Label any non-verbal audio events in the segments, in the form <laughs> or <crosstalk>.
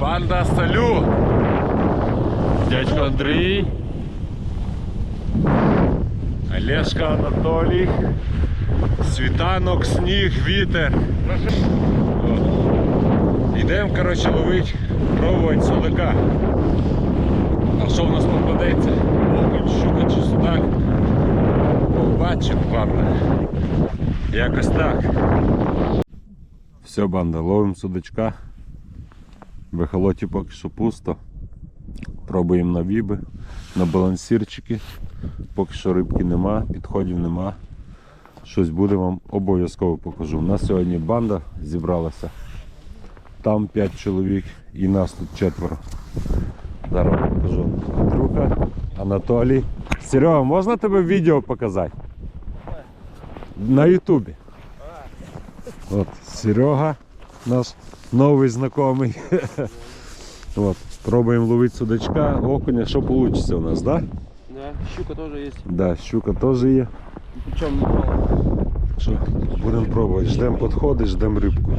Банда салют! Дядько Андрій. Олешка Анатолій. Світанок, сніг, вітер. Йдемо, коротше, ловити, пробувати судака. А що в нас попадеться? Окунь, щука чи судак? Побачимо, банда. Якось так. Все, банда, ловимо судачка. В ехолоті поки що пусто. Пробуємо на віби, на балансірчики. Поки що рибки нема, підходів нема. Щось буде вам обов'язково покажу. У нас сьогодні банда зібралася. Там 5 чоловік і нас тут четверо. Зараз покажу. Андрюха, Анатолій. Серега, можна тебе відео показати? На Ютубі. От, Серега, наш новий знайомий. <laughs> От, пробуємо ловити судачка, окуня, що вийде у нас, так? Да? Да, щука тоже есть. Да, щука теж є. Немало. Що, будемо пробувати. Ждемо підходи, ждемо рибку.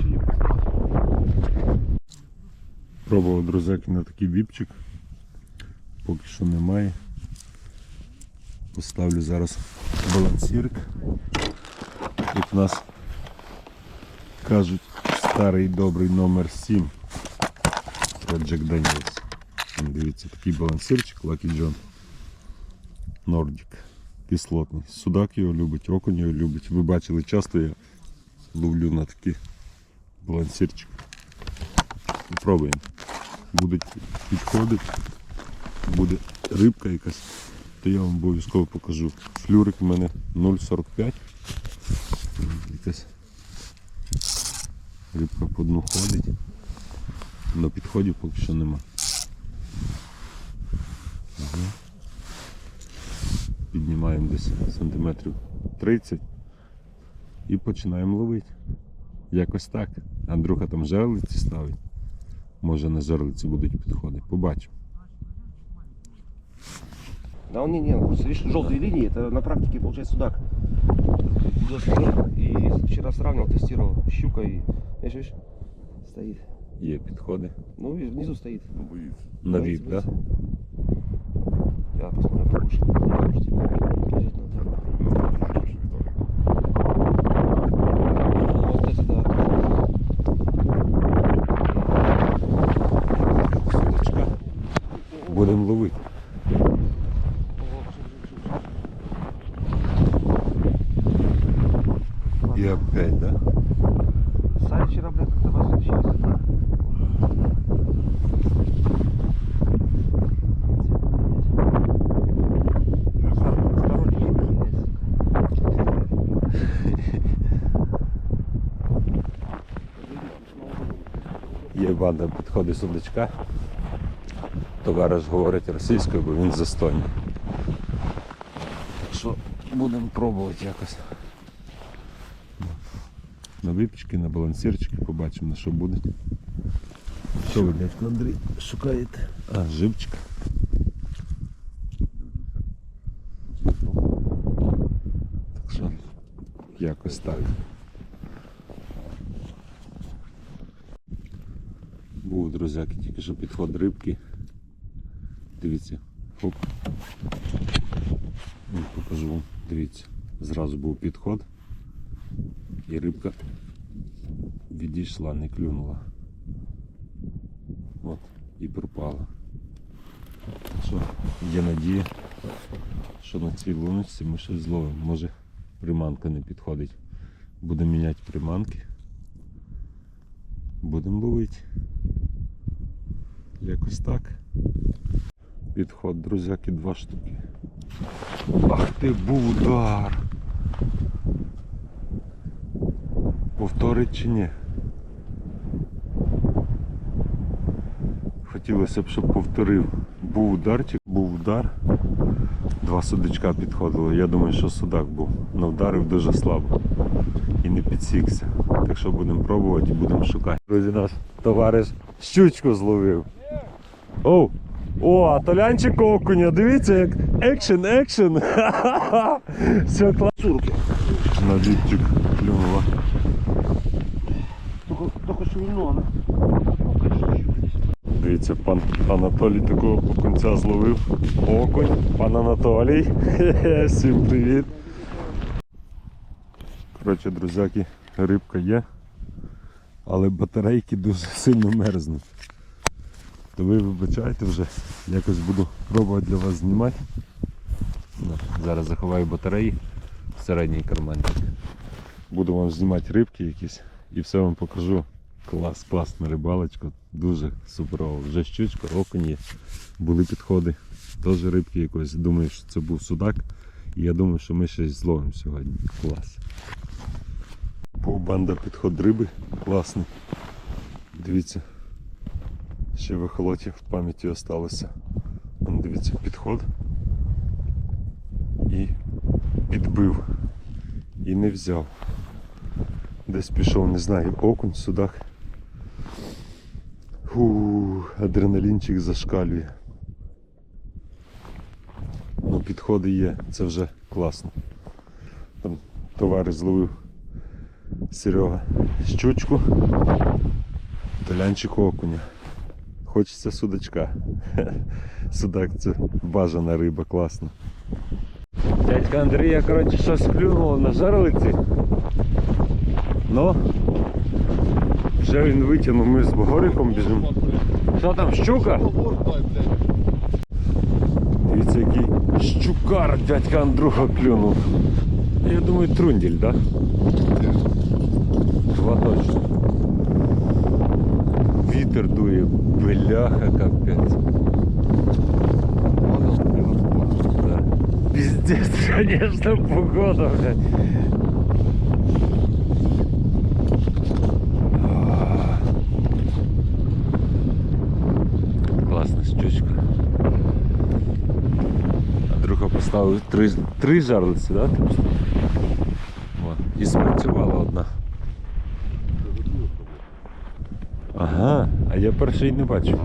Пробував друзяки на такий віпчик. Поки що немає. Поставлю зараз балансірк. Тут у нас кажуть старий добрий номер 7. Це Джек Даніелс. Дивіться, такий балансирчик Lucky John. Nordic. Кислотний. Судак його любить, окунь його любить. Ви бачили, часто я ловлю на такий балансирчик. Пробуємо. Будуть підходити, буде рибка якась, то я вам обов'язково покажу. Флюрик у мене 0,45. Якась рибка по дну ходить. На підході поки що нема. Ага. Піднімаємо десь сантиметрів 30 і починаємо ловити. Якось так. Андрюха там жерлиці ставить. Може на жерлиці будуть підходи. Побачимо. Да он не, не, видишь, желтые линии, это на практике получается судак. И вчера сравнивал, тестировал, щука и, видишь, стоит. Є підходи. Ну, видишь, внизу боїться. На віп, так? Да? Я посмотрю повыше. Слушайте, опять надо. Вот это да. Судачка. Будемо ловити. І опять, да? Сай вчера, блядь, как-то возвращался. Є банда підходи судачка. Товариш говорить російською, бо він з Естонії. Так що будемо пробувати якось. На випічки, на балансирчики побачимо на що буде. Що ви, дядько Андрій, шукаєте? А, живчик. Так що якось так. Був, друзяки, тільки що підход рибки. Дивіться. Хоп. Покажу вам. Дивіться. Зразу був підход. І рибка відійшла, не клюнула. От, і пропала. Що є надія, що на цій луночці ми щось зловимо. Може приманка не підходить. Будемо міняти приманки. Будемо ловити. Якось так. Підход, друзяки, два штуки. Ах ти був удар! Повторить чи ні? Хотілося б, щоб повторив. Був ударчик, був удар. Два судачка підходили. Я думаю, що судак був. але вдарив дуже слабо. І не підсікся. Так що будемо пробувати і будемо шукати. Друзі, наш товариш щучку зловив. О! О, толянчик окуня, дивіться, як екшен, екшен. <laughs> Все класно. На діпчик клюнула. Только шевельнула она. Дивіться, пан Анатолій такого окунця зловив. Окунь, пан Анатолій. <laughs> Всім привіт. Коротше, друзяки, рибка є, але батарейки дуже сильно мерзнуть. То ви вибачайте вже, якось буду пробувати для вас знімати. Ну, Зараз заховаю батареї в середній карманчик. Буду вам знімати рибки якісь і все вам покажу. Клас, класна рибалочка, дуже суперово. Вже щучка, окунь є, були підходи. Теж рибки якось. Думаю, що це був судак. І я думаю, що ми щось зловимо сьогодні. Клас. Був банда підход риби. Класний. Дивіться. Ще в ехолоті в пам'яті осталося. Вон, дивіться, підход. І підбив. І не взяв. Десь пішов, не знаю, окунь, судак. Фу, адреналінчик зашкалює. Ну, підходи є, це вже класно. Там товариш зловив Серега щучку, толянчик окуня. Хочеться судачка. <laughs> Судак це бажана риба, класно. Дядька Андрія, коротше, щось клюнуло на жарлиці. Ну, вже він витягнув, ми з Богориком біжимо. Що там, щука? Дивіться, який щукар дядька Андрюха клюнув. Я думаю, трундель, так? Да? Два точно. Вітер дує, бляха капець. Да. Пиздец, <laughs> конечно, погода, блядь. А. Класна щучка. Андрюха поставив три, три жарлиці, да? ти поставив? О, І спрацювала одна. Ага, А я перший не бачу.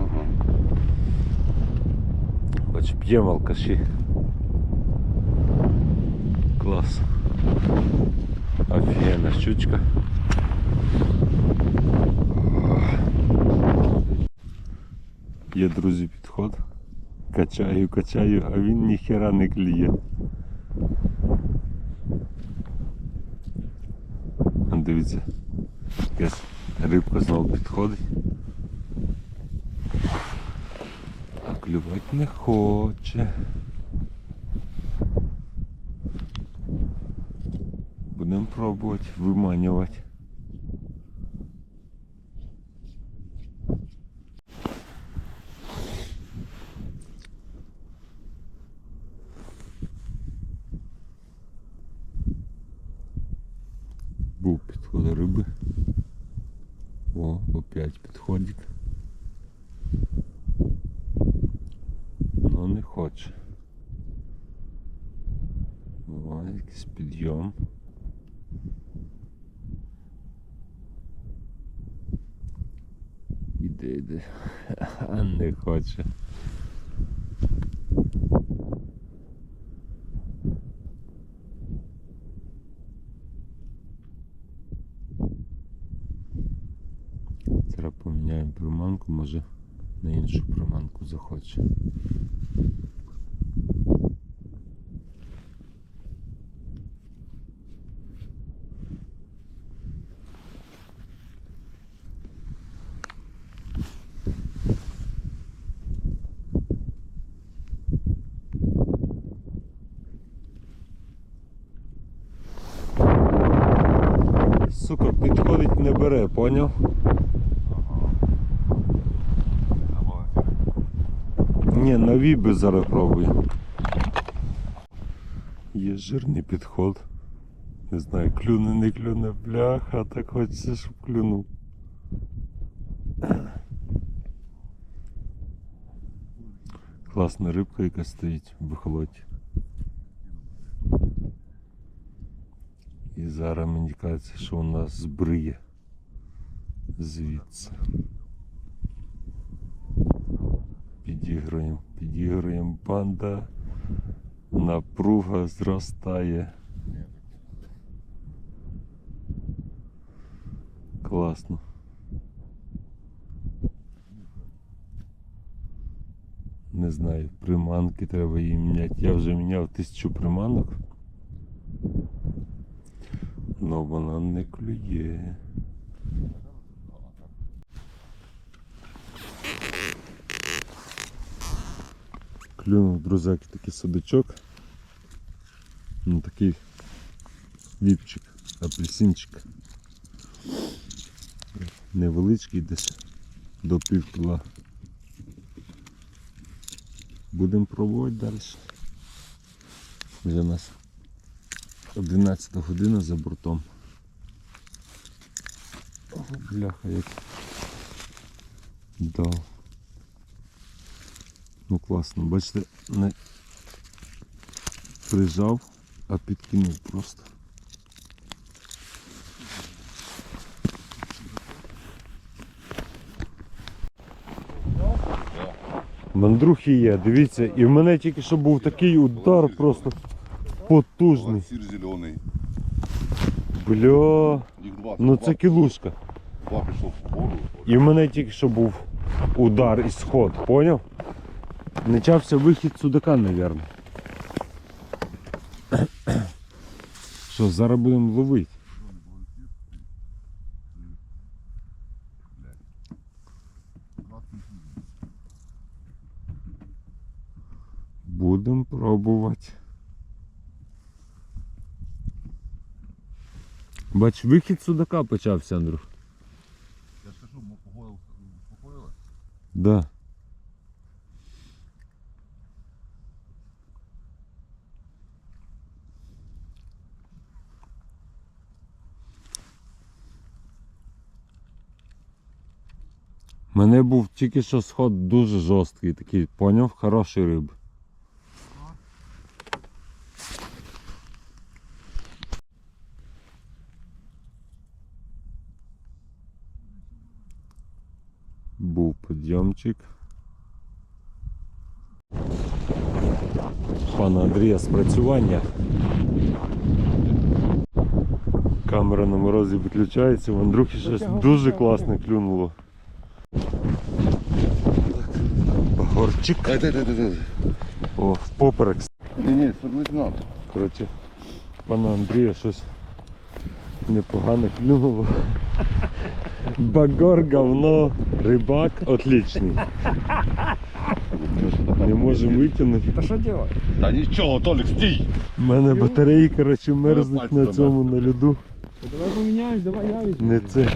Хоч п'ємо алкаші. Клас. Офігенна щучка. Є, друзі, підход. Качаю, качаю, а він ніхера не кліє. Дивіться, якась рибка знову підходить. А клювати не хоче. Будемо пробувати виманювати. Був підход риби. О, опять підходик. Хоче. О, якийсь підйом. Іде, іде. А не хоче. Зараз поміняємо приманку, може на іншу приманку захоче. Сука, підходить не бере, поняв? Ні, на віби зараз пробую. Є жирний підход. Не знаю, клюне, не клюне, бляха, так хочеться, щоб клюнув. Класна рибка, яка стоїть в охолоті. І зараз мені кажеться, що вона збриє звідси. Підігруємо, підігруємо банда. Напруга зростає. Класно. не знаю. Приманки треба її міняти. Я вже міняв тисячу приманок. Но вона не клює. Клюнув, друзяки, такий судачок. Ну такий віпчик, апельсинчик. Невеличкий десь до пів кіла. Будемо пробувати далі. Вже у нас 11 година за бортом. О, бляха, як дав. Ну класно, бачите, не прижав, а підкинув просто. Мандрухи є, дивіться, і в мене тільки що був такий удар просто потужний. Сир зелений. Бля, ну це кілушка. І в мене тільки що був удар і сход, поняв? Почався вихід судака, мабуть. Що, зараз будемо ловити? Будемо пробувати. Бач, вихід судака почався, Андрюх. Я ж кажу, ми погодили. Погодили? Да. Мене був тільки що сход дуже жорсткий, такий, поняв, хороший риб. Був підйомчик. Пана Андрія спрацювання. Камера на морозі виключається, в Андрухі щось дуже класне клюнуло. Багорчик. Дай, дай, дай, дай, дай. О, в поперек. Ні, ні, свернуть надо. Коротше, пана Андрія щось непогано клюнуло. Багор говно, рибак отличний. Не можемо витягнути. Та що делать? Та нічого, Толік, стій! У мене батареї, коротше, мерзнуть на цьому на льоду. Давай поміняєш, давай я візьму. Не це.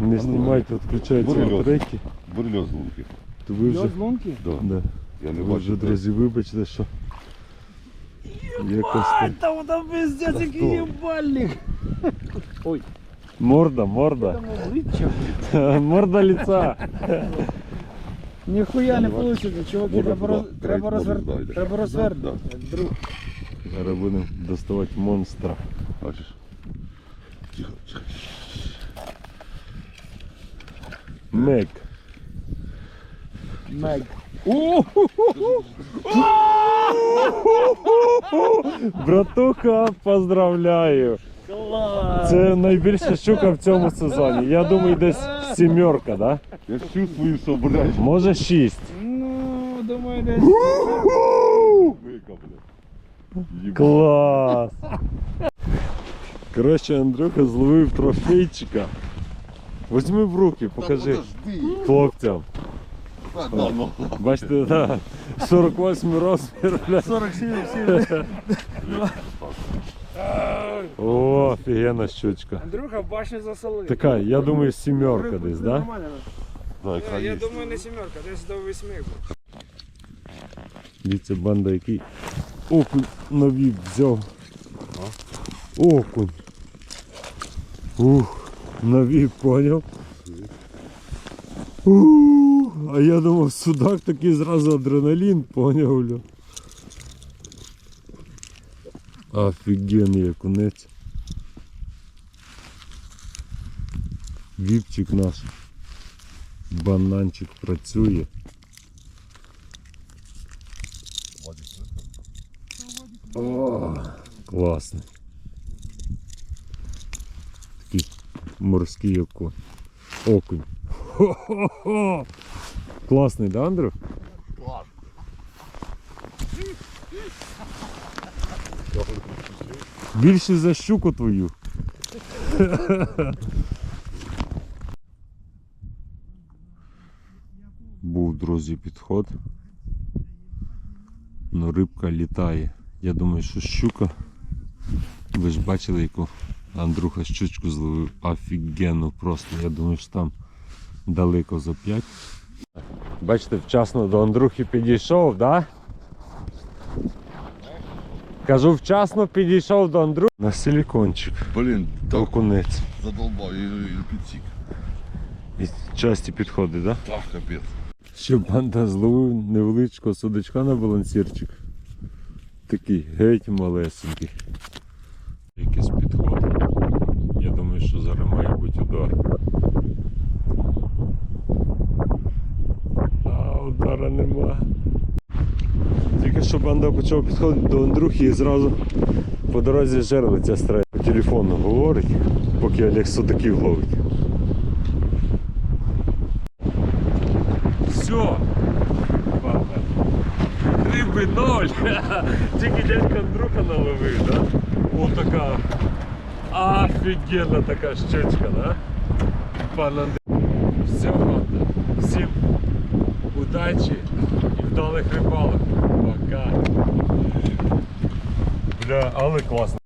Не знімайте, відключаються Бери льот. батарейки. Бери льот з лунки. То ви вже, Льот з лунки? Да. да. Я не ви бачу. вже, де. друзі, вибачте, що якось так. Та воно пиздець, Та який хто? їбальник. Ой, Морда, морда. там обличчя. <laughs> Морда лица. Ніхуя не вийде, чуваки, Може, треба, да, роз... треба, може, розвер... да, треба розвернути. Друг. Зараз будемо доставати монстра. Бачиш? Тихо, тихо. Мек. Мег. Братуха, поздравляю. Клас! Це найбільша щука в цьому сезоні. Я думаю, десь сімерка, да? Я чувствую, що, блядь. Може шість. Ну, думаю, десь. Клас! Коротше, Андрюха зловив трофейчика. Возьми в руки, покажи Та подожди. хлопцям. Та, да, ну. Бачите, да, 48 розмір. бля. 47, 7. О, офігенна щучка. Андрюха, башню засолив. Така, я думаю, сімерка десь, да? Да, якраз Я є. думаю, не сімерка, десь до восьми. Дивіться, банда який окунь нові взяв. Окунь. Ух, Нові, поняв? Ух, а я думав, судак такий зразу адреналін, поняв, ля. Офігенний окунець. Віпчик наш. Бананчик працює. О, класний. морський окунь. Окунь. Хо-хо-хо! Класний, да, Андрю? Класний. Більше за щуку твою. Був, друзі, підход. Ну рибка літає. Я думаю, що щука. Ви ж бачили яку. Андрюха щучку зловив. Офігенно просто. Я думаю, що там далеко за 5. Бачите, вчасно до Андрухи підійшов, да? Кажу, вчасно підійшов до Андрухи. На силікончик. Блін, так Окунець. задолбав і, і підсік. І часті підходить, да? Так, капець. Ще банда зловив невеличкого судачка на балансірчик. Такий геть малесенький. Якийсь підход. Я думаю, що зараз має бути удар. А, удара нема. Тільки що банда почав підходити до Андрухи і зразу по дорозі жерлиця страє. По телефону говорить, поки Олег судаків ловить. Все. Риби ноль. <laughs> Тільки дядька Андрюха наловив, да? О, така офігенна така щучка, да? Пан. Все, ладно. Всім удачі і вдалих рибалок. Пока. Бля, але класно.